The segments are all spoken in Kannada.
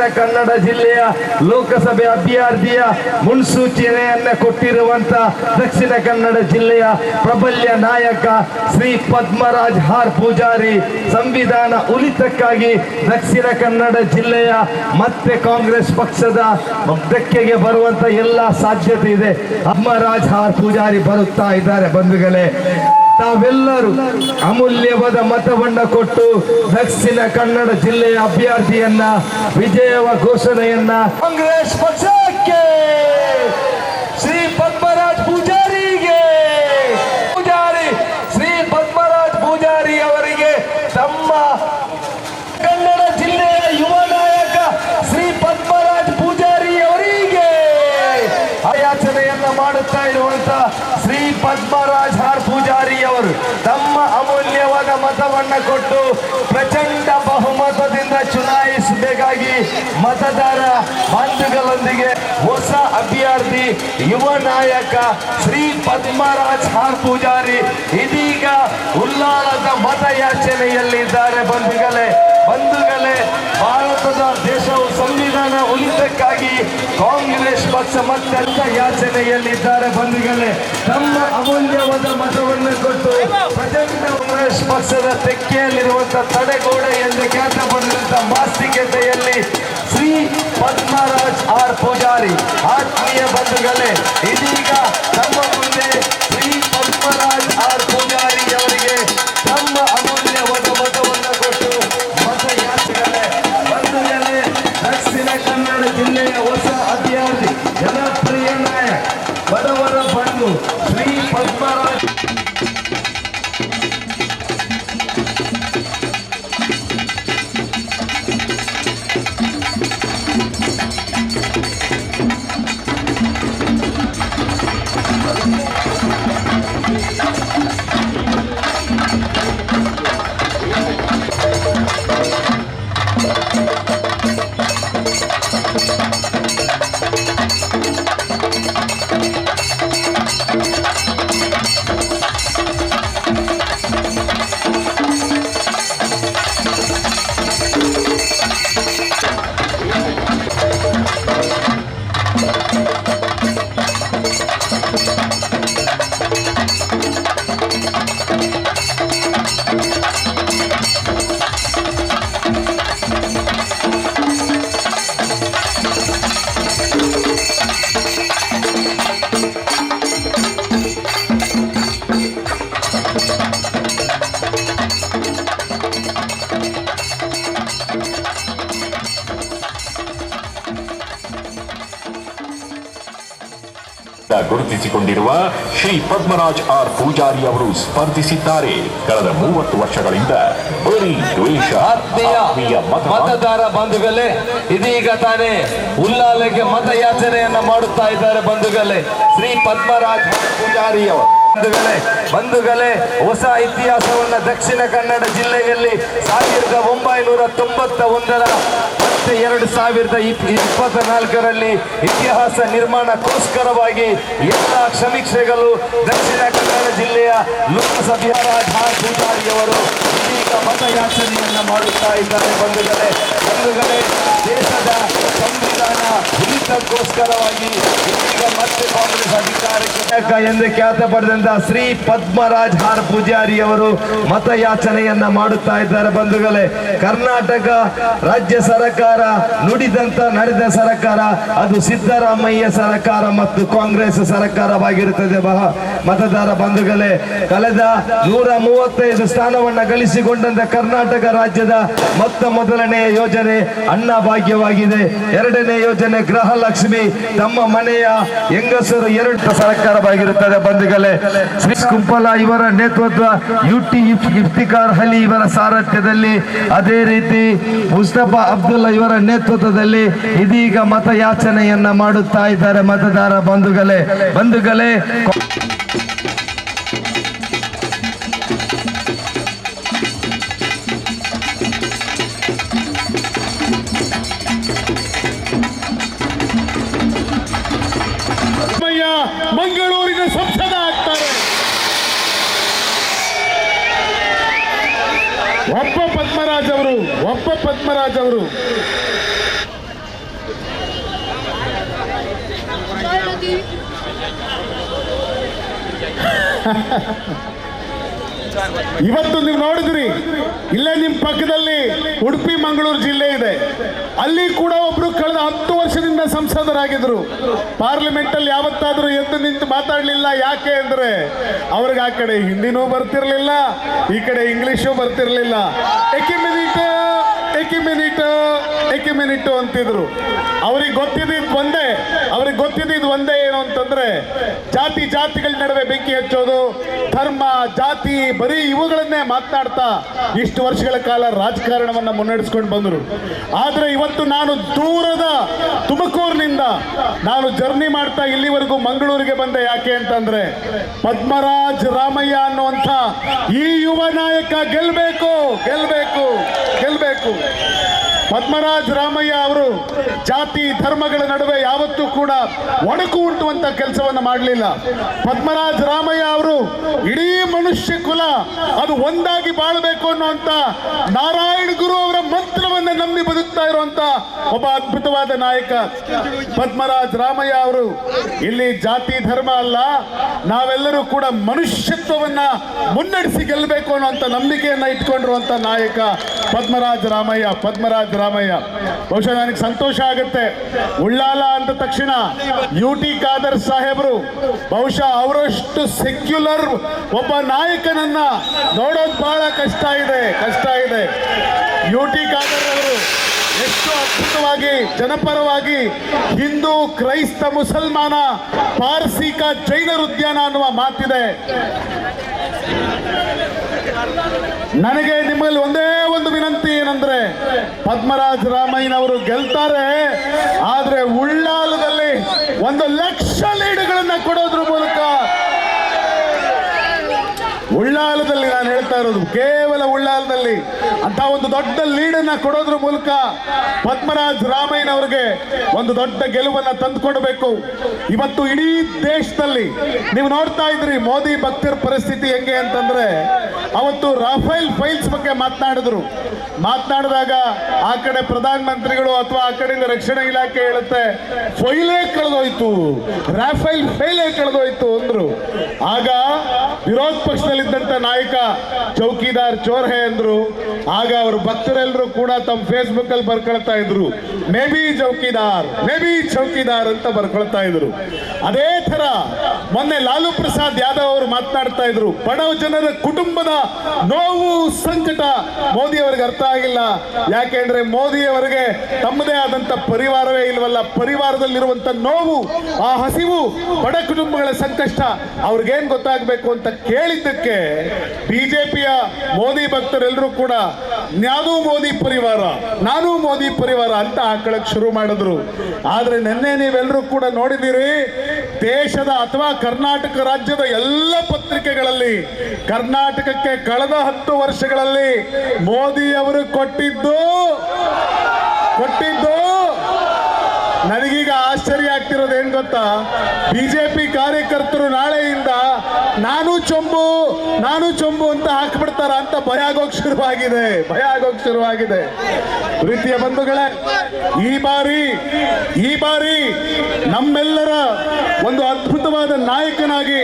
ದಕ್ಷಿಣ ಕನ್ನಡ ಜಿಲ್ಲೆಯ ಲೋಕಸಭೆ ಅಭ್ಯರ್ಥಿಯ ಮುನ್ಸೂಚನೆಯನ್ನ ಕೊಟ್ಟಿರುವಂತ ದಕ್ಷಿಣ ಕನ್ನಡ ಜಿಲ್ಲೆಯ ಪ್ರಬಲ್ಯ ನಾಯಕ ಶ್ರೀ ಪದ್ಮರಾಜ್ ಹಾರ್ ಪೂಜಾರಿ ಸಂವಿಧಾನ ಉಳಿತಕ್ಕಾಗಿ ದಕ್ಷಿಣ ಕನ್ನಡ ಜಿಲ್ಲೆಯ ಮತ್ತೆ ಕಾಂಗ್ರೆಸ್ ಪಕ್ಷದ ಧಕ್ಕೆಗೆ ಬರುವಂತ ಎಲ್ಲ ಸಾಧ್ಯತೆ ಇದೆ. ಪದ್ಮರಾಜ್ ಹಾರ್ ಪೂಜಾರಿ ಬರುತ್ತಾ ಇದ್ದಾರೆ ಬಂಧುಗಳೇ. ತಾವೆಲ್ಲರೂ ಅಮೂಲ್ಯವಾದ ಮತವನ್ನ ಕೊಟ್ಟು ದಕ್ಷಿಣ ಕನ್ನಡ ಜಿಲ್ಲೆಯ ಅಭ್ಯರ್ಥಿಯನ್ನ ವಿಜಯವ ಘೋಷಣೆಯನ್ನ ಕಾಂಗ್ರೆಸ್ ಪಕ್ಷಕ್ಕೆ ಶ್ರೀ ಪದ್ಮರಾಜ್ ಪೂಜಾರಿಗೆ ಪೂಜಾರಿ ಶ್ರೀ ಪದ್ಮರಾಜ್ ಪೂಜಾರಿ ಅವರಿಗೆ ತಮ್ಮ ಕನ್ನಡ ಜಿಲ್ಲೆಯ ಯುವ ನಾಯಕ ಶ್ರೀ ಪದ್ಮರಾಜ್ ಪೂಜಾರಿ ಅವರಿಗೆ ಆಯಾಚನೆಯನ್ನ ಮಾಡುತ್ತಾ ಇರುವಂತ ಶ್ರೀ ಪದ್ಮರಾಜ್ ಹಾರ್ ಪೂಜಾರಿ ಅವರು ತಮ್ಮ ಅಮೂಲ್ಯವಾದ ಮತವನ್ನ ಕೊಟ್ಟು ಪ್ರಚಂಡ ಬಹುಮತದಿಂದ ಚುನಾಯಿಸಬೇಕಾಗಿ ಮತದಾರ ಬಂಧುಗಳೊಂದಿಗೆ ಹೊಸ ಅಭ್ಯರ್ಥಿ ಯುವ ನಾಯಕ ಶ್ರೀ ಪದ್ಮರಾಜ್ ಹಾರ್ ಪೂಜಾರಿ ಇದೀಗ ಉಲ್ಲಾಳದ ಮತಯಾಚನೆಯಲ್ಲಿದ್ದಾರೆ ಬಂಧುಗಳೇ. ಬಂಧುಗಳೇ, ಭಾರತದ ದೇಶವು ಸಂವಿಧಾನ ಉಳಿತಕ್ಕಾಗಿ ಕಾಂಗ್ರೆಸ್ ಪಕ್ಷ ಮತ್ತೆಲ್ಲ ಯಾಚನೆಯಲ್ಲಿದ್ದಾರೆ ಬಂಧುಗಳೇ, ತಮ್ಮ ಅಮೂಲ್ಯವಾದ ಮತವನ್ನು ಕೊಟ್ಟು ಪ್ರಚಂಡ ಕಾಂಗ್ರೆಸ್ ಪಕ್ಷದ ತೆಕ್ಕೆಯಲ್ಲಿರುವಂತಹ ತಡೆಗೋಡೆ ಎಂದು ಖ್ಯಾತ ಪಡೆದಂತ ಮಾಸ್ತಿಕತೆಯಲ್ಲಿ ಶ್ರೀ ಪದ್ಮರಾಜ್ ಆರ್ ಪೂಜಾರಿ. ಆತ್ಮೀಯ ಬಂಧುಗಳೇ, ಇದೀಗ ತಮ್ಮ ಮುಂದೆ ಶ್ರೀ ಪದ್ಮರಾಜ್ ಆರ್ ಪೂಜಾರಿ ಗುರುತಿಸಿಕೊಂಡಿರುವ ಶ್ರೀ ಪದ್ಮರಾಜ್ ಆರ್ ಪೂಜಾರಿ ಅವರು ಸ್ಪರ್ಧಿಸಿದ್ದಾರೆ. ಕಳೆದ ಮೂವತ್ತು ವರ್ಷಗಳಿಂದ ಬರೀ ದ್ವೇಷ ಮತದಾರ ಬಂಧುಗಳೇ ಇದೀಗ ತಾನೇ ಉಲ್ಲಾಲೆಗೆ ಮತಯಾಚನೆಯನ್ನ ಮಾಡುತ್ತಾ ಇದ್ದಾರೆ ಬಂಧುಗಳೇ. ಶ್ರೀ ಪದ್ಮರಾಜ್ ಪೂಜಾರಿ ಅವರು. ಬಂಧುಗಳೇ ಬಂಧುಗಳೇ, ಹೊಸ ಇತಿಹಾಸವನ್ನ ದಕ್ಷಿಣ ಕನ್ನಡ ಜಿಲ್ಲೆಯಲ್ಲಿ ಸಾವಿರದ ಒಂಬೈನೂರ ತೊಂಬತ್ತ ಒಂದರ ಮತ್ತೆ ಎರಡು ಸಾವಿರದ ಇಪ್- ಇಪ್ಪತ್ತ ನಾಲ್ಕರಲ್ಲಿ ಇತಿಹಾಸ ನಿರ್ಮಾಣಕ್ಕೋಸ್ಕರವಾಗಿ ಎಲ್ಲ ಸಮೀಕ್ಷೆಗಳು ದಕ್ಷಿಣ ಕನ್ನಡ ಜಿಲ್ಲೆಯ ಲೋಕಸಭೆಯ ಪೂಜಾರಿಯವರು ಇದೀಗ ಮಾಡುತ್ತಾ ಇದ್ದಾರೆ ಬಂಧುಗಳೇ. ಬಂಧುಗಳೇ ದೇಶದ ಸಂವಿಧಾನ ಹಿಡಿತಕ್ಕೋಸ್ಕರವಾಗಿ ಇದೀಗ ಮತ್ತೆ ಕಾಂಗ್ರೆಸ್ ಅಧಿಕಾರಕ್ಕೆ ಎಂದು ಖ್ಯಾತ ಪಡೆದಂತ ಶ್ರೀ ಪದ್ಮರಾಜ್ ಹಾರ್ ಪೂಜಾರಿ ಅವರು ಮತಯಾಚನೆಯನ್ನ ಮಾಡುತ್ತಾ ಇದ್ದಾರೆ ಬಂಧುಗಳೇ. ಕರ್ನಾಟಕ ರಾಜ್ಯ ಸರ್ಕಾರ ನುಡಿದಂತ ನಡೆದ ಸರ್ಕಾರ, ಅದು ಸಿದ್ದರಾಮಯ್ಯ ಸರ್ಕಾರ ಮತ್ತು ಕಾಂಗ್ರೆಸ್ ಸರ್ಕಾರವಾಗಿರುತ್ತದೆ. ಬಹ ಮತದಾರ ಬಂಧುಗಳೇ, ಕಳೆದ ನೂರ ಮೂವತ್ತೈದು ಸ್ಥಾನವನ್ನ ಗಳಿಸಿಕೊಂಡಂತ ಕರ್ನಾಟಕ ರಾಜ್ಯದ ಮೊತ್ತ ಮೊದಲನೆಯ ಯೋಜನೆ ಅನ್ನ ಭಾಗ್ಯವಾಗಿದೆ ಎರಡನೇ ಯೋಜನೆ ಗೃಹಲಕ್ಷ್ಮಿ. ತಮ್ಮ ಮನೆಯ ಹೆಂಗಸರು ಎರಡು ಸರ್ಕಾರವಾಗಿರುತ್ತದೆ ಬಂಧುಗಳೇ. ಶ್ರೀ ಕುಂಪಲ ಇವರ ನೇತೃತ್ವ ಯು ಟಿ ಇಫ್ತಿಕಾರ್ ಅಲಿ ಇವರ ಸಾರಥ್ಯದಲ್ಲಿ. ಅದೇ ರೀತಿ ಮುಸ್ತಫಾ ಅಬ್ದುಲ್ಲಾ ಇವರ ನೇತೃತ್ವದಲ್ಲಿ ಇದೀಗ ಮತಯಾಚನೆಯನ್ನ ಮಾಡುತ್ತಾ ಇದ್ದಾರೆ ಮತದಾರ ಬಂಧುಗಳೇ. ಬಂಧುಗಳೇ ಇವತ್ತು ನೀವು ನೋಡಿದ್ರಿ, ಇಲ್ಲೇ ನಿಮ್ಮ ಪಕ್ಕದಲ್ಲಿ ಉಡುಪಿ ಮಂಗಳೂರು ಜಿಲ್ಲೆ ಇದೆ. ಅಲ್ಲಿ ಕೂಡ ಒಬ್ರು ಕಳೆದ ಹತ್ತು ವರ್ಷದಿಂದ ಸಂಸದರಾಗಿದ್ರು. ಪಾರ್ಲಿಮೆಂಟ್ ಅಲ್ಲಿ ಯಾವತ್ತಾದ್ರೂ ಎದ್ದು ನಿಂತು ಮಾತಾಡ್ಲಿಲ್ಲ, ಯಾಕೆ ಅಂದ್ರೆ ಅವ್ರಿಗೆ ಆ ಕಡೆ ಹಿಂದಿನೂ ಬರ್ತಿರ್ಲಿಲ್ಲ, ಈ ಕಡೆ ಇಂಗ್ಲಿಷು ಬರ್ತಿರ್ಲಿಲ್ಲ. ಎಕಿ ಮಿನಿಟ್ ಎಕಿ ಮಿನಿಟ್ ಎಕಿ ಮಿನಿಟ್ ಅಂತಿದ್ರು. ಅವ್ರಿಗೆ ಗೊತ್ತಿದ್ದ ಒಂದೇ, ಅವ್ರಿಗೆ ಗೊತ್ತಿದ್ದ ಒಂದೇ ಏನು ಅಂತಂದ್ರೆ, ಜಾತಿ ಜಾತಿಗಳ ನಡುವೆ ಬೆಂಕಿ ಹಚ್ಚೋದು, ಧರ್ಮ, ಜಾತಿ, ಬರೀ ಇವುಗಳನ್ನೇ ಮಾತನಾಡ್ತಾ ಇಷ್ಟು ವರ್ಷಗಳ ಕಾಲ ರಾಜಕಾರಣವನ್ನ ಮುನ್ನಡೆಸ್ಕೊಂಡು ಬಂದರು. ಆದ್ರೆ ಇವತ್ತು ನಾನು ದೂರದ ತುಮಕೂರಿನಿಂದ ನಾನು ಜರ್ನಿ ಮಾಡ್ತಾ ಇಲ್ಲಿವರೆಗೂ ಮಂಗಳೂರಿಗೆ ಬಂದೆ ಯಾಕೆ ಅಂತಂದ್ರೆ, ಪದ್ಮರಾಜ್ ರಾಮಯ್ಯ ಅನ್ನುವಂಥ ಈ ಯುವ ನಾಯಕ ಗೆಲ್ಬೇಕು ಗೆಲ್ಬೇಕು. Yeah. ಪದ್ಮರಾಜ್ ರಾಮಯ್ಯ ಅವರು ಜಾತಿ ಧರ್ಮಗಳ ನಡುವೆ ಯಾವತ್ತೂ ಕೂಡ ಒಡಕು ಉಂಟುವಂತ ಕೆಲಸವನ್ನು ಮಾಡಲಿಲ್ಲ. ಪದ್ಮರಾಜ್ ರಾಮಯ್ಯ ಅವರು ಇಡೀ ಮನುಷ್ಯ ಕುಲ ಅದು ಒಂದಾಗಿ ಬಾಳಬೇಕು ಅನ್ನುವಂತ ನಾರಾಯಣ ಗುರು ಅವರ ಮಂತ್ರವನ್ನು ನಂಬಿ ಬದುಕ್ತಾ ಇರುವಂತ ಒಬ್ಬ ಅದ್ಭುತವಾದ ನಾಯಕ ಪದ್ಮರಾಜ್ ರಾಮಯ್ಯ ಅವರು. ಇಲ್ಲಿ ಜಾತಿ ಧರ್ಮ ಅಲ್ಲ, ನಾವೆಲ್ಲರೂ ಕೂಡ ಮನುಷ್ಯತ್ವವನ್ನ ಮುನ್ನಡೆಸಿ ಗೆಲ್ಲಬೇಕು ಅನ್ನುವಂತ ನಂಬಿಕೆಯನ್ನ ಇಟ್ಕೊಂಡಿರುವಂತ ನಾಯಕ ಪದ್ಮರಾಜ್ ರಾಮಯ್ಯ. ಪದ್ಮರಾಜ್ ರಾಮಯ್ಯ ಬಹುಶಃ ನನಗೆ ಸಂತೋಷ ಆಗುತ್ತೆ. ಉಳ್ಳಾಲ ಅಂದ ತಕ್ಷಣ ಯು ಟಿ ಖಾದರ್ ಸಾಹೇಬರು ಬಹುಶಃ ಅವರಷ್ಟು ಸೆಕ್ಯುಲರ್ ಒಬ್ಬ ನಾಯಕನನ್ನ ನೋಡೋದು ಬಹಳ ಕಷ್ಟ ಇದೆ ಕಷ್ಟ ಇದೆ. ಯು ಟಿ ಖಾದರ್ ಅವರು ಎಷ್ಟು ಅದ್ಭುತವಾಗಿ, ಜನಪರವಾಗಿ ಹಿಂದೂ, ಕ್ರೈಸ್ತ, ಮುಸಲ್ಮಾನ, ಪಾರ್ಸಿಕ ಜೈನರ ಉದ್ಯಾನ ಅನ್ನುವ ಮಾತಿದೆ. ನನಗೆ ನಿಮ್ಮಲ್ಲಿ ಒಂದೇ ಒಂದು ವಿನಂತಿ ಏನಂದ್ರೆ ಪದ್ಮರಾಜ್ ರಾಮಯ್ಯನವರು ಗೆಲ್ತಾರೆ, ಆದ್ರೆ ಉಳ್ಳಾಲದಲ್ಲಿ ಒಂದು ಲಕ್ಷ ಲೀಡ್ಗಳನ್ನ ಕೊಡೋದ್ರ ಮೂಲಕ ಉಳ್ಳಾಲದಲ್ಲಿ ಇರೋದು ಕೇವಲ ಉಳ್ಳಾಲದಲ್ಲಿ ಅಂತ ಒಂದು ದೊಡ್ಡ ಲೀಡನ್ನ ಕೊಡೋದ್ರ ಮೂಲಕ ಪದ್ಮರಾಜ್ ರಾಮಯ್ಯನವ್ರಿಗೆ ಒಂದು ದೊಡ್ಡ ಗೆಲುವನ್ನ ತಂದುಕೊಡ್ಬೇಕು. ಇವತ್ತು ಇಡೀ ದೇಶದಲ್ಲಿ ನೀವು ನೋಡ್ತಾ ಇದ್ರಿ ಮೋದಿ ಭಕ್ತರ ಪರಿಸ್ಥಿತಿ ಹೆಂಗೆ ಅಂತಂದ್ರೆ, ಅವತ್ತು ರಾಫೈಲ್ ಫೈಲ್ಸ್ ಬಗ್ಗೆ ಮಾತನಾಡಿದ್ರು. ಮಾತನಾಡಿದಾಗ ಆ ಕಡೆ ಪ್ರಧಾನ ಮಂತ್ರಿಗಳು ಅಥವಾ ಆ ಕಡೆಯಿಂದ ರಕ್ಷಣಾ ಇಲಾಖೆ ಹೇಳುತ್ತೆ, ಫೈಲೇ ಕಳೆದೋಯ್ತು, ರಾಫೈಲ್ ಫೈಲೇ ಕಳೆದೋಯ್ತು, ಅಂದ್ರು. ಆಗ ವಿರೋಧ ಪಕ್ಷದಲ್ಲಿದ್ದಂತ ನಾಯಕ ಚೌಕಿದಾರ್ ಚೋರ್ ಹೇ ಅಂದ್ರು. ಆಗ ಅವರು ಭಕ್ತರೆಲ್ಲರೂ ಕೂಡ ತಮ್ಮ ಫೇಸ್ಬುಕ್ ಅಲ್ಲಿ ಬರ್ಕೊಳ್ತಾ ಇದ್ರು. ಮೇ ಬಿ ಚೌಕಿದಾರ್ ಮೇ ಬಿ ಚೌಕಿದಾರ್ ಅಂತ ಬರ್ಕೊಳ್ತಾ ಇದ್ರು. ಅದೇ ತರ ಮೊನ್ನೆ ಲಾಲು ಪ್ರಸಾದ್ ಯಾದವ್ ಅವರು ಮಾತನಾಡ್ತಾ ಇದ್ರು. ಬಡವ ಜನರ ಕುಟುಂಬದ ನೋವು, ಸಂಕಟ ಮೋದಿ ಅವರಿಗೆ ಅರ್ಥ ಆಗಿಲ್ಲ. ಯಾಕೆಂದ್ರೆ ಮೋದಿ ಅವರಿಗೆ ತಮ್ಮದೇ ಆದಂತ ಪರಿವಾರವೇ ಇಲ್ವಲ್ಲ? ಪರಿವಾರದಲ್ಲಿರುವಂತ ನೋವು, ಆ ಹಸಿವು ಬಡ ಕುಟುಂಬಗಳ ಸಂಕಷ್ಟ. ಅವ್ರಿಗೇನ್ ಗೊತ್ತಾಗಬೇಕು ಅಂತ ಕೇಳಿದ್ದಕ್ಕೆ ಬಿಜೆಪಿಯ ಮೋದಿ ಭಕ್ತರೆಲ್ಲರೂ ಕೂಡ ನಾನು ಮೋದಿ ಪರಿವಾರ, ನಾನು ಮೋದಿ ಪರಿವಾರ ಅಂತ ಹಾಕಳಕ್ ಶುರು ಮಾಡಿದ್ರು. ಆದ್ರೆ ನಿನ್ನೆ ನೀವೆಲ್ಲರೂ ಕೂಡ ನೋಡಿದಿರಿ ದೇಶದ ಅಥವಾ ಕರ್ನಾಟಕ ರಾಜ್ಯದ ಎಲ್ಲ ಪತ್ರಿಕೆಗಳಲ್ಲಿ, ಕರ್ನಾಟಕಕ್ಕೆ ಕಳೆದ ಹತ್ತು ವರ್ಷಗಳಲ್ಲಿ ಮೋದಿ ಅವರು ಕೊಟ್ಟಿದ್ದು ಕೊಟ್ಟಿದ್ದು ನನಗೀಗ ಆಶ್ಚರ್ಯ ಆಗ್ತಿರೋದು ಏನ್ ಗೊತ್ತಾ? ಬಿಜೆಪಿ ಕಾರ್ಯಕರ್ತರು ನಾಳೆಯಿಂದ, ನಾನು ಚೊಂಬು ನಾನು ಚೊಂಬು ಅಂತ ಹಾಕ್ಬಿಡ್ತಾರ ಅಂತ ಭಯ ಆಗೋಕ್ ಶುರುವಾಗಿದೆ, ಭಯ ಆಗೋಕ್ ಶುರುವಾಗಿದೆ. ಪ್ರೀತಿಯ ಬಂಧುಗಳೇ, ಈ ಬಾರಿ ಈ ಬಾರಿ ನಮ್ಮೆಲ್ಲರ ಒಂದು ಅದ್ಭುತವಾದ ನಾಯಕನಾಗಿ,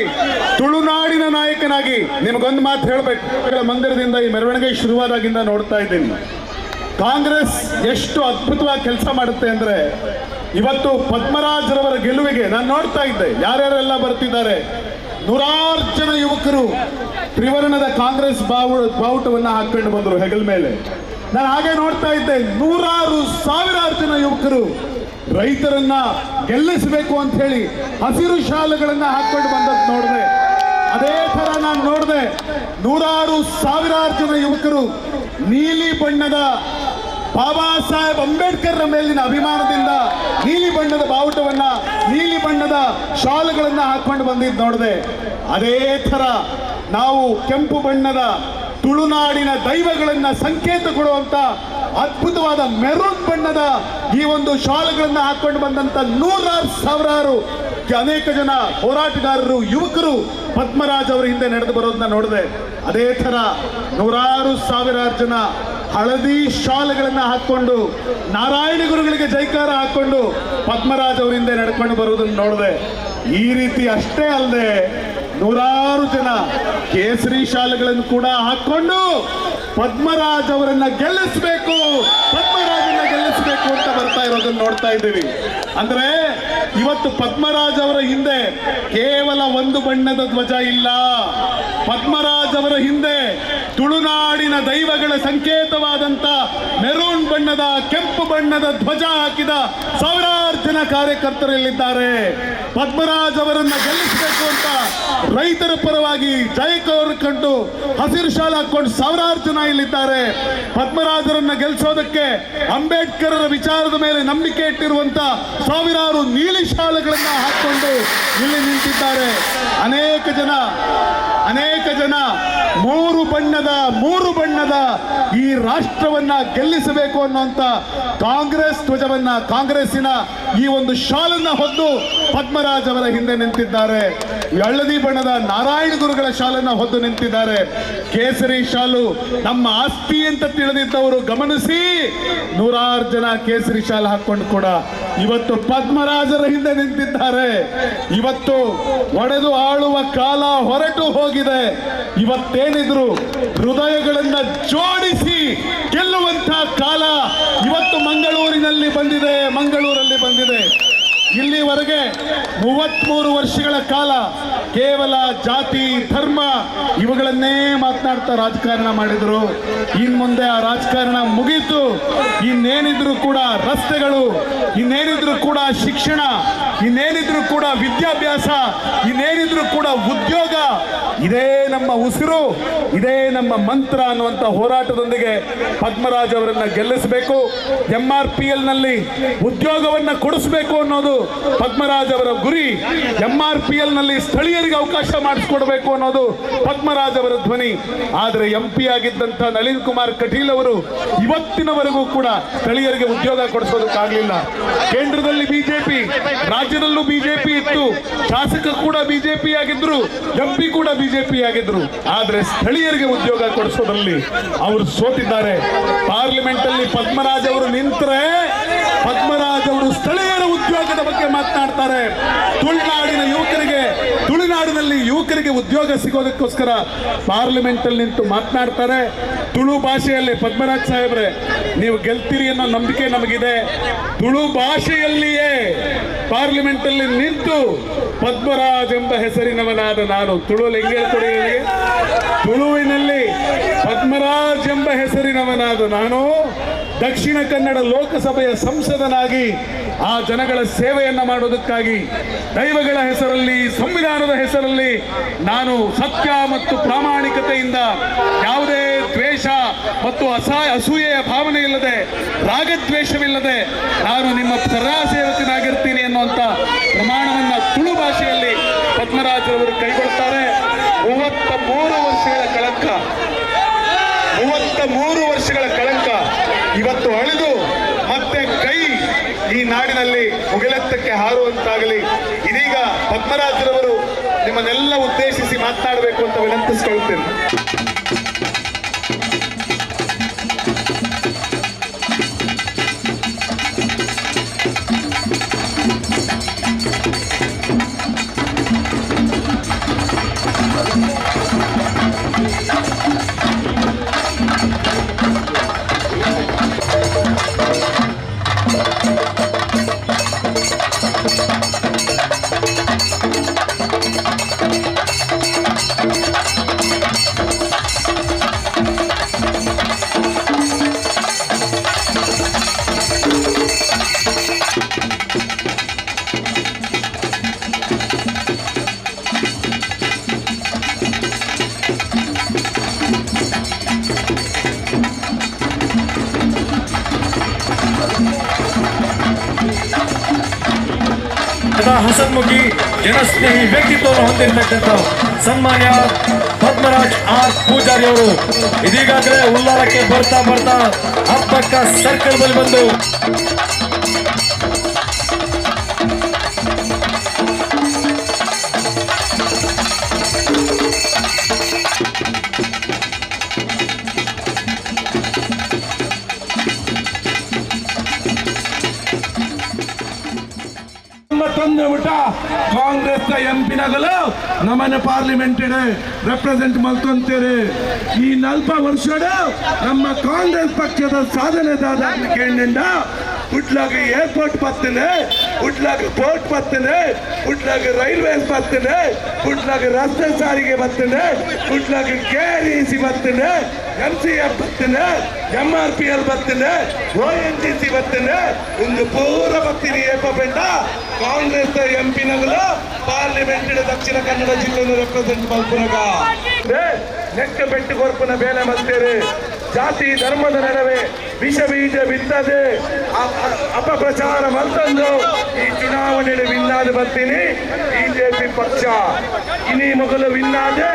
ತುಳುನಾಡಿನ ನಾಯಕನಾಗಿ ನಿಮಗೊಂದು ಮಾತು ಹೇಳ್ಬೇಕು. ಮಂದಿರದಿಂದ ಈ ಮೆರವಣಿಗೆ ಶುರುವಾದಾಗಿಂದ ನೋಡ್ತಾ ಇದ್ದೀನಿ. ಕಾಂಗ್ರೆಸ್ ಎಷ್ಟು ಅದ್ಭುತವಾಗಿ ಕೆಲಸ ಮಾಡುತ್ತೆ ಅಂದ್ರೆ ಇವತ್ತು ಪದ್ಮರಾಜರವರ ಗೆಲುವಿಗೆ ನಾನು ನೋಡ್ತಾ ಇದ್ದೆ. ಯಾರ್ಯಾರೆಲ್ಲ ಬರ್ತಿದ್ದಾರೆ? ನೂರಾರು ಜನ ಯುವಕರು ತ್ರಿವರ್ಣದ ಕಾಂಗ್ರೆಸ್ ಬಾವು, ಬಾವುಟವನ್ನ ಹಾಕೊಂಡು ಬಂದರು ಹೆಗಲ ಮೇಲೆ. ನಾನು ಹಾಗೆ ನೋಡ್ತಾ ಇದ್ದೆ. ನೂರಾರು ಸಾವಿರಾರು ಜನ ಯುವಕರು ರೈತರನ್ನ ಗೆಲ್ಲಿಸಬೇಕು ಅಂತ ಹೇಳಿ ಹಸಿರು ಶಾಲೆಗಳನ್ನ ಹಾಕೊಂಡು ಬಂದದ್ದು ನೋಡಿದೆ. ಅದೇ ತರ ನಾನು ನೋಡಿದೆ. ನೂರಾರು ಸಾವಿರಾರು ಜನ ಯುವಕರು ನೀಲಿ ಬಣ್ಣದ ಬಾಬಾ ಸಾಹೇಬ್ ಅಂಬೇಡ್ಕರ್ ಮೇಲಿನ ಅಭಿಮಾನದಿಂದ ನೀಲಿ ಬಣ್ಣದ ಬಾವುಟವನ್ನ ನೀಲಿ ಬಣ್ಣದ ಶಾಲುಗಳನ್ನ ಹಾಕೊಂಡು ಬಂದಿದ್ದು ನೋಡಿದೆ. ಅದೇ ತರ ನಾವು ಕೆಂಪು ಬಣ್ಣದ ತುಳುನಾಡಿನ ದೈವಗಳನ್ನ ಸಂಕೇತ ಕೊಡುವಂತ ಅದ್ಭುತವಾದ ಮೆರೂನ್ ಬಣ್ಣದ ಈ ಒಂದು ಶಾಲುಗಳನ್ನ ಹಾಕೊಂಡು ಬಂದಂತ ನೂರಾರು ಸಾವಿರಾರು ಅನೇಕ ಜನ ಹೋರಾಟಗಾರರು, ಯುವಕರು ಪದ್ಮರಾಜ್ ಅವರ ಹಿಂದೆ ನಡೆದು ಬರೋದನ್ನ ನೋಡಿದೆ. ಅದೇ ತರ ನೂರಾರು ಸಾವಿರಾರು ಜನ ಹಳದಿ ಶಾಲೆಗಳನ್ನ ಹಾಕೊಂಡು ನಾರಾಯಣ ಗುರುಗಳಿಗೆ ಜೈಕಾರ ಹಾಕೊಂಡು ಪದ್ಮರಾಜ್ ಅವರಿಂದ ನಡ್ಕೊಂಡು ಬರುವುದನ್ನು ನೋಡಿದೆ. ಈ ರೀತಿ ಅಷ್ಟೇ ಅಲ್ಲದೆ ನೂರಾರು ಜನ ಕೇಸರಿ ಶಾಲೆಗಳನ್ನು ಕೂಡ ಹಾಕೊಂಡು ಪದ್ಮರಾಜ್ ಅವರನ್ನ ಗೆಲ್ಲಿಸಬೇಕು, ಪದ್ಮರಾಜನ್ನ ಗೆಲ್ಲಿಸಬೇಕು ಅಂತ ಬರ್ತಾ ಇರೋದನ್ನ ನೋಡ್ತಾ ಇದ್ದೀವಿ. ಅಂದ್ರೆ ಇವತ್ತು ಪದ್ಮರಾಜ್ ಅವರ ಹಿಂದೆ ಕೇವಲ ಒಂದು ಬಣ್ಣದ ಧ್ವಜ ಇಲ್ಲ. ಪದ್ಮರಾಜ್ ಅವರ ಹಿಂದೆ ತುಳುನಾಡಿನ ದೈವಗಳ ಸಂಕೇತವಾದಂತ ಮೆರೂನ್ ಬಣ್ಣದ, ಕೆಂಪು ಬಣ್ಣದ ಧ್ವಜ ಹಾಕಿದ ಸಾವಿರಾರು ಜನ ಕಾರ್ಯಕರ್ತರಲ್ಲಿದ್ದಾರೆ ಪದ್ಮರಾಜ್ ಅವರನ್ನ ಗೆಲ್ಲಿಸಬೇಕು ಅಂತ ರೈತರ ಪರವಾಗಿ ಜಯಕವರು ಕಂಡು ಹಸಿರು ಶಾಲೆ ಹಾಕೊಂಡು ಸಾವಿರಾರು ಜನ ಇಲ್ಲಿದ್ದಾರೆ. ಪದ್ಮರಾಜರನ್ನ ಗೆಲ್ಲಿಸೋದಕ್ಕೆ ಅಂಬೇಡ್ಕರರ ವಿಚಾರದ ಮೇಲೆ ನಂಬಿಕೆ ಇಟ್ಟಿರುವಂತ ಸಾವಿರಾರು ನೀಲಿ ಶಾಲೆಗಳನ್ನ ಹಾಕೊಂಡು ಇಲ್ಲಿ ನಿಂತಿದ್ದಾರೆ. ಅನೇಕ ಜನ ಅನೇಕ ಜನ ಮೂರು ಬಣ್ಣದ ಮೂರು ಬಣ್ಣದ ಈ ರಾಷ್ಟ್ರವನ್ನ ಗೆಲ್ಲಿಸಬೇಕು ಅನ್ನುವಂತ ಕಾಂಗ್ರೆಸ್ ಧ್ವಜವನ್ನ, ಕಾಂಗ್ರೆಸ್ಸಿನ ಈ ಒಂದು ಶಾಲನ್ನ ಹೊದ್ದು ಪದ್ಮರಾಜ್ ಅವರ ಹಿಂದೆ ನಿಂತಿದ್ದಾರೆ. ಹಳದಿ ಬಣ್ಣದ ನಾರಾಯಣ ಗುರುಗಳ ಶಾಲನ್ನ ಹೊದ್ದು ನಿಂತಿದ್ದಾರೆ. ಕೇಸರಿ ಶಾಲು ನಮ್ಮ ಆಸ್ತಿ ಅಂತ ತಿಳಿದಿದ್ದವರು ಗಮನಿಸಿ, ನೂರಾರು ಜನ ಕೇಸರಿ ಶಾಲು ಹಾಕೊಂಡು ಕೂಡ ಇವತ್ತು ಪದ್ಮರಾಜರ ಹಿಂದೆ ನಿಂತಿದ್ದಾರೆ. ಇವತ್ತು ಒಡೆದು ಆಳುವ ಕಾಲ ಹೊರಟು ಹೋಗಿದೆ ಇವತ್ತೇನಿದ್ರು ಹೃದಯಗಳನ್ನ ಜೋಡಿಸಿ ಗೆಲ್ಲುವಂತ ಕಾಲ ಇವತ್ತು ಮಂಗಳೂರಿನಲ್ಲಿ ಬಂದಿದೆ, ಮಂಗಳೂರಲ್ಲಿ ಬಂದಿದೆ. ಇಲ್ಲಿವರೆಗೆ ಮೂವತ್ಮೂರು ವರ್ಷಗಳ ಕಾಲ ಕೇವಲ ಜಾತಿ, ಧರ್ಮ ಇವುಗಳನ್ನೇ ಮಾತನಾಡ್ತಾ ರಾಜಕಾರಣ ಮಾಡಿದ್ರು. ಇನ್ ಮುಂದೆ ಆ ರಾಜಕಾರಣ ಮುಗೀತು. ಇನ್ನೇನಿದ್ರು ಕೂಡ ರಸ್ತೆಗಳು, ಇನ್ನೇನಿದ್ರು ಕೂಡ ಶಿಕ್ಷಣ, ಇನ್ನೇನಿದ್ರು ಕೂಡ ವಿದ್ಯಾಭ್ಯಾಸ, ಇನ್ನೇನಿದ್ರು ಕೂಡ ಉದ್ಯೋಗ ಇದೇ ನಮ್ಮ ಉಸಿರು, ಇದೇ ನಮ್ಮ ಮಂತ್ರ ಅನ್ನುವಂಥ ಹೋರಾಟದೊಂದಿಗೆ ಪದ್ಮರಾಜ್ ಅವರನ್ನ ಗೆಲ್ಲಿಸಬೇಕು. ಎಂ ಆರ್ ಪಿ ಎಲ್ನಲ್ಲಿ ಉದ್ಯೋಗವನ್ನ ಕೊಡಿಸಬೇಕು ಅನ್ನೋದು ಪದ್ಮರಾಜ್ ಅವರ ಗುರಿ. ಎಂ ಆರ್ ಪಿ ಎಲ್ನಲ್ಲಿ ಸ್ಥಳೀಯರಿಗೆ ಅವಕಾಶ ಮಾಡಿಸ್ಕೊಡ್ಬೇಕು ಅನ್ನೋದು ಪದ್ಮರಾಜ್ ಅವರ ಧ್ವನಿ. ಆದರೆ ಎಂ ಪಿ ಆಗಿದ್ದಂಥ ನಳಿನ್ ಕುಮಾರ್ ಕಟೀಲ್ ಅವರು ಇವತ್ತಿನವರೆಗೂ ಕೂಡ ಸ್ಥಳೀಯರಿಗೆ ಉದ್ಯೋಗ ಕೊಡಿಸೋದಕ್ಕಾಗಲಿಲ್ಲ. ಕೇಂದ್ರದಲ್ಲಿ ಬಿಜೆಪಿ ರಾಜ್ಯದಲ್ಲೂ ಬಿಜೆಪಿ ಇತ್ತು. ಶಾಸಕ ಕೂಡ ಬಿಜೆಪಿ ಆಗಿದ್ರು ಎಂ ಪಿ ಕೂಡ ಬಿಜೆಪಿ ಆಗಿದ್ರು, ಆದ್ರೆ ಸ್ಥಳೀಯರಿಗೆ ಉದ್ಯೋಗ ಕೊಡಿಸೋದ್ರಲ್ಲಿ ಅವರು ಸೋತಿದ್ದಾರೆ. ಪಾರ್ಲಿಮೆಂಟ್ ಅಲ್ಲಿ ಪದ್ಮರಾಜ್ ಅವರು ನಿಂತರೆ ಪದ್ಮರಾಜ್ ಅವರು ಸ್ಥಳೀಯರ ಉದ್ಯೋಗದ ಬಗ್ಗೆ ಮಾತನಾಡ್ತಾರೆ. ತುಳುನಾಡಿನ ಯುವಕರಿಗೆ, ತುಳುನಾಡಿನಲ್ಲಿ ಯುವಕರಿಗೆ ಉದ್ಯೋಗ ಸಿಗೋದಕ್ಕೋಸ್ಕರ ಪಾರ್ಲಿಮೆಂಟ್ ಅಲ್ಲಿ ನಿಂತು ಮಾತನಾಡ್ತಾರೆ. ತುಳು ಭಾಷೆಯಲ್ಲಿ, ಪದ್ಮರಾಜ್ ಸಾಹೇಬ್ರೆ, ನೀವು ಗೆಲ್ತೀರಿ ಅನ್ನೋ ನಂಬಿಕೆ ನಮಗಿದೆ. ತುಳು ಭಾಷೆಯಲ್ಲಿಯೇ ಪಾರ್ಲಿಮೆಂಟ್ ಅಲ್ಲಿ ನಿಂತು ಪದ್ಮರಾಜ್ ಎಂಬ ಹೆಸರಿನವನಾದ ನಾನು. ತುಳು ಹೆಂಗೆ ಹೇಳ್ಕೊಡಿ ತುಳುವಿನಲ್ಲಿ ಪದ್ಮರಾಜ್ ಎಂಬ ಹೆಸರಿನವನಾದ ನಾನು. ದಕ್ಷಿಣ ಕನ್ನಡ ಲೋಕಸಭೆಯ ಸಂಸದನಾಗಿ ಆ ಜನಗಳ ಸೇವೆಯನ್ನು ಮಾಡುವುದಕ್ಕಾಗಿ ದೈವಗಳ ಹೆಸರಲ್ಲಿ, ಸಂವಿಧಾನದ ಹೆಸರಲ್ಲಿ ನಾನು ಸತ್ಯ ಮತ್ತು ಪ್ರಾಮಾಣಿಕತೆಯಿಂದ ಯಾವುದೇ ದ್ವೇಷ ಮತ್ತು ಅಸಹಾಯ ಅಸೂಯೆಯ ಭಾವನೆ ಇಲ್ಲದೆ, ರಾಗದ್ವೇಷವಿಲ್ಲದೆ ನಾನು ನಿಮ್ಮ ಸದಾ ಸೇವಕನಾಗಿರ್ತೀನಿ ಪ್ರಮಾಣವನ್ನು ತುಳು ಭಾಷೆಯಲ್ಲಿ ಪದ್ಮರಾಜರವರು ಕೈಗೊಳ್ತಾರೆ ಮೂವತ್ತ ಮೂರು ವರ್ಷಗಳ ಕಳಂಕ. ಮೂವತ್ತ ಮೂರು ವರ್ಷಗಳ ಕಳಂಕ. ಇವತ್ತು ಅಳಿದು ಈ ನಾಡಿನಲ್ಲಿ ಮುಗಿಲೆತ್ತಕ್ಕೆ ಹಾರುವಂತಾಗಲಿ ಇದೀಗ ಪದ್ಮರಾಜರವರು ನಿಮ್ಮನ್ನೆಲ್ಲ ಉದ್ದೇಶಿಸಿ ಮಾತನಾಡಬೇಕು ಅಂತ ವಿನಂತಿಸ್ಕೊಳ್ತೇನೆ. ಸದಾ ಹಸನ್ಮುಖಿ, ಜನಸ್ನೇಹಿ ವ್ಯಕ್ತಿತ್ವವನ್ನು ಹೊಂದಿರತಕ್ಕಂಥ ಸನ್ಮಾನ್ಯ ಪದ್ಮರಾಜ್ ಆರ್ ಪೂಜಾರಿ ಅವರು ಇದೀಗಾಗಲೇ ಉಲ್ಲಾರಕ್ಕೆ ಬರ್ತಾ ಬರ್ತಾ ಅಪ್ಪಕ್ಕ ಸರ್ಕಲ್ ಬಂದು ತಂದು ಬಿಟ್ಟ ಕಾಂಗ್ರೆಸ್ ಪಿನಗಳು ನಮ್ಮನ್ನ ಪಾರ್ಲಿಮೆಂಟ್ ರೆಪ್ರೆಸೆಂಟ್ ಮಾಡ್ಕೊಂತೇವೆ ಈ ನಲ್ಪ ವರ್ಷದ ನಮ್ಮ ಕಾಂಗ್ರೆಸ್ ಪಕ್ಷದ ಸಾಧನೆದಾದ ಕೇಳಿಂದ ಉಡ್ಲಾಗ ಏರ್ಪೋರ್ಟ್ ಬರ್ತೇನೆ ಉಡ್ಲಾಗ ಪೋರ್ಟ್ ಬರ್ತೇನೆ ಉಡ್ಲಾಗ ರೈಲ್ವೇಸ್ ಬರ್ತೇನೆ ಉಡ್ಲಾಗ ರಸ್ತೆ ಸಾರಿಗೆ ಬರ್ತೇನೆ ಉಡ್ಲಾಗ ಕೆ ಆರ್ ಇ ಸಿ ಬರ್ತೇನೆ ಎಂ ಸಿ ಎಫ್ ಬರ್ತೇನೆ ಎಂ ಆರ್ ಪಿ ಎಲ್ ಬರ್ತೇನೆ ಓ ಎನ್ ಜಿ ಸಿ ಬರ್ತೇನೆ ಒಂದು ಪೂರ ಬರ್ತೀನಿ ಏಪ ಬೇಡ ಕಾಂಗ್ರೆಸ್ ಎಂ ಪಿನಗಳು ಪಾರ್ಲಿಮೆಂಟ್ ದಕ್ಷಿಣ ಕನ್ನಡ ಜಿಲ್ಲೆಯನ್ನು ರೆಪ್ರೆಸೆಂಟ್ ಮಲ್ಪುನಗ ಲೆಕ್ಕ ಬೆಟ್ಟು ಕೊರ್ಪುನ ಬೇಲೆ ಮಲ್ತೇರೆ ಜಾತಿ ಧರ್ಮದ ನಡುವೆ ವಿಷ ಬೀಜ ಬಿತ್ತದೆ ಅಪಪ್ರಚಾರ ಮಲ್ತಂದು ಈ ಚುನಾವಣೆಯಲ್ಲಿ ವಿನ್ನಾದ ಬರ್ತೀನಿ. ಬಿಜೆಪಿ ಪಕ್ಷ. ಇನಿ ಮೊದಲು ವಿನ್ನಾದೆ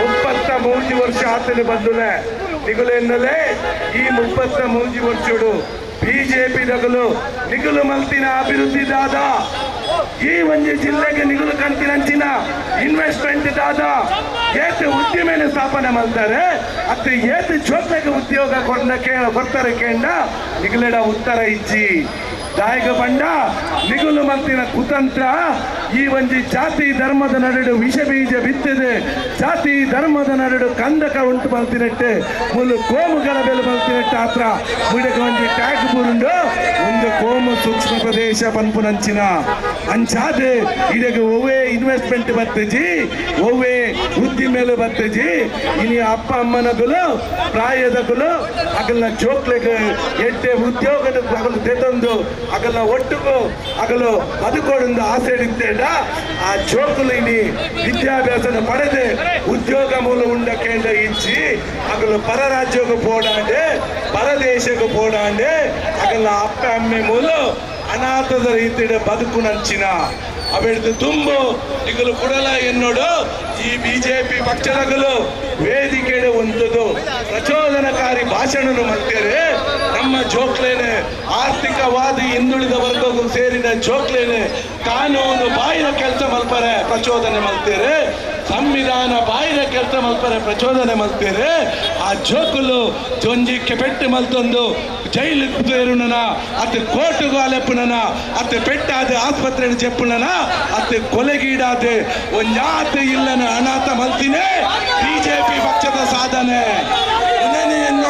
ಮುಪ್ಪತ್ತ ಮೂರು ವರ್ಷ ಆತನೇ ಬಂದುಲೆ ನಿಗುಲು ಎನ್ನಲೆ, ಈ ಮುಪ್ಪತ್ತ ಮೂರು ವರ್ಷಡು ಬಿಜೆಪಿ ನಗಲು, ನಿಗುಲು ಮಲ್ತಿನ ಅಭಿವೃದ್ಧಿ ದಾದ. ಈ ಒಂದು ಜಿಲ್ಲೆಗೆ ನಿಗುಲು ಕಂತಿನಂಚಿನ ಇನ್ವೆಸ್ಟ್ಮೆಂಟ್ ದಾದ. ಏತು ಉದ್ಯಮನ ಸ್ಥಾಪನೆ ಮಾಡ್ತಾರೆ. ಅತ್ತ ಏತು ಜೋತ್ಲೆಗೆ ಉದ್ಯೋಗ ಕೊಂಡ ಕೇ ಕೊಡ್ತಾರೆ ಕೇಂದ್ರ ನಿಗುಲೆಡ ಉತ್ತರ ಇಜ್ಜಿ. ದಾಯಕ ಬಂಡ ನಿಗುಲು ಮಂತಿನ ಕುತಂತ್ರ. ಈ ಒಂದು ಜಾತಿ ಧರ್ಮದ ನಡುಡು ವಿಷ ಬೀಜ ಬಿತ್ತಿದೆ. ಜಾತಿ ಧರ್ಮದ ನಡುಡು ಕಂದಕ ಉಂಟು ಬಲ್ತಿನಟ್ಟೆ ಮುಲು ಕೋಮುಗಳ ಬೆಲೆ ಬಲ್ತಿನಟ್ಟೆ ಆತ್ರ. ಮುಡಕ ಒಂದು ಟ್ಯಾಗ್ ಬುರುಂಡು. ಒಂದು ಕೋಮು ಸೂಕ್ಷ್ಮ ಪ್ರದೇಶ ಪನ್ಪುನಂಚಿನ ಅಂಚಾದೆ ಇದಕ್ಕೆ ಒವ್ವೇ ಇನ್ವೆಸ್ಟ್ಮೆಂಟ್ ಬರ್ತಜಿ ಒವ್ವೇ ಮೇಲೆ ಬರ್ತಜಿ ಇನಿ ಅಪ್ಪ ಅಮ್ಮನಗಳು ಪ್ರಾಯದಗಳು ಅಗಲ್ನ ಚೋಕ್ಲೆಗೆ ಎಟ್ಟೆ ಉದ್ಯೋಗದ ಅಗಲು ತೆತಂದು, ಅಗಲ್ನ ಒಟ್ಟುಗು, ಅಗಲು ಬದುಕೋಡಿಂದ ಆಸೆ ಇಡ್ತೇಡ ಆ ಜೋಕುಲು ಇನಿ ವಿದ್ಯಾಭ್ಯಾಸನ ಪಡೆದೆ, ಉದ್ಯೋಗ ಮೂಲ ಉಂಡ ಕೇಂದ್ರ ಇಚ್ಚಿ ಅಗಲು ಪರ ರಾಜ್ಯಕ್ಕೆ ಪೋಡಾಂಡೆ, ಪರದೇಶಕ್ಕೆ ಪೋಡಾಂಡೆ ಅಗಲ ಅಪ್ಪ ಅಮ್ಮೆ ಮೂಲ ಅನಾಥದ ರೀತಿಯ ಬದುಕು ನಂಚಿನ. ಅವೆಡ್ದು ತುಂಬು ಈಗಲು ಕೊಡಲ ಎನ್ನೋಡು ಈ ಬಿಜೆಪಿ ಪಕ್ಷದಗಲು ವೇದಿಕೆ ಒಂದದು. ಪ್ರಚೋದನಕಾರಿ ಭಾಷಣ ಮಾಡ್ತಾರೆ ನಮ್ಮ ಜೋಕ್ಲೇನೆ, ಆರ್ಥಿಕವಾದಿ ಹಿಂದುಳಿದ ವರ್ಗಕ್ಕೂ ಸೇರಿದ ಜೋಕ್ಲೇನೆ, ಕಾನೂನು ಬಾಯಿನ ಕೆಲಸ ಮಲ್ಪರೆ ಪ್ರಚೋದನೆ ಮಾಡ್ತಾರೆ ಸಂವಿಧಾನ ಬಾಯಿನ ಕೆಲಸ ಮಲ್ಪರೆ, ಪ್ರಚೋದನೆ ಮಲ್ತೀರಿ ಆ ಜೋಕುಲು ಜೊಂಜಿಕ್ಕೆ ಪೆಟ್ಟು ಮಲ್ತೊಂದು ಜೈಲು ಸೇರುನನ ಅತ್ತೆ ಕೋರ್ಟ್ ಅಲೆಪ್ಪುನನ ಅತ್ತೆ ಪೆಟ್ಟಾದೆ ಆಸ್ಪತ್ರೆ ಚೆಪ್ಪುನನ ಅತ್ತೆ ಕೊಲೆಗೀಡಾದೆ ಒಂಜಾತ ಇಲ್ಲನ ಅನಾಥ ಮಲ್ತಿನೇ, ಬಿಜೆಪಿ ಪಕ್ಷದ ಸಾಧನೆ. ಇನ್ನೇನು